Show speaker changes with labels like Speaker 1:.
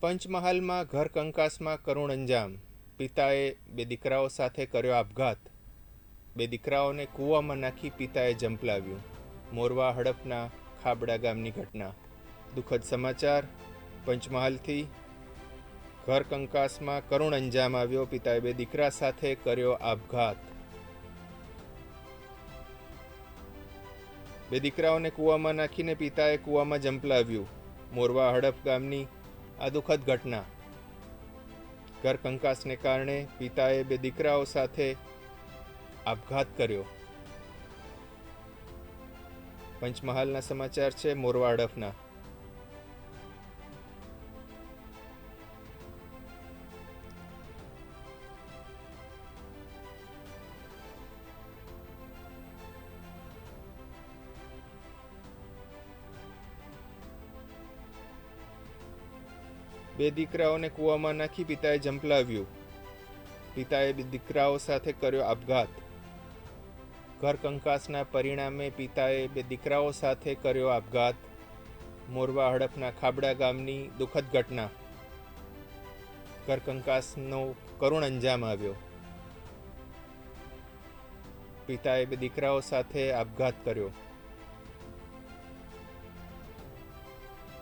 Speaker 1: પંચમહાલમાં ઘર કંકાસમાં કરુણ અંજામ. પિતાએ બે દીકરાઓ સાથે કર્યો આપઘાત. બે દીકરાઓને કૂવામાં નાખી પિતાએ જંપલાવ્યું મોરવા હડપના ખાબડા ગામની ઘટના. દુઃખદ સમાચાર, પંચમહાલથી ઘર કંકાસમાં કરુણ અંજામ આવ્યો, પિતાએ બે દીકરા સાથે કર્યો આપઘાત. બે દીકરાઓને કૂવામાં નાખીને પિતાએ કૂવામાં જંપલાવ્યું મોરવા હડપ ગામની આ દુઃખદ ઘટના. ઘર કંકાસને કારણે પિતાએ બે દીકરાઓ સાથે આપઘાત કર્યો. પંચમહાલના સમાચાર છે, મોરવા બે દીકરાઓને કૂવામાં નાખી પિતાએ જંપલાવ્યું પિતાએ દીકરાઓ સાથે કર્યો આપઘાત. ઘર કંકાસના પરિણામે પિતાએ બે દીકરાઓ સાથે કર્યો આપઘાત. મોરવા હડપના ખાબડા ગામની દુઃખદ ઘટના. ઘર કંકાસનો કરુણ અંજામ આવ્યો. પિતાએ બે દીકરાઓ સાથે આપઘાત કર્યો.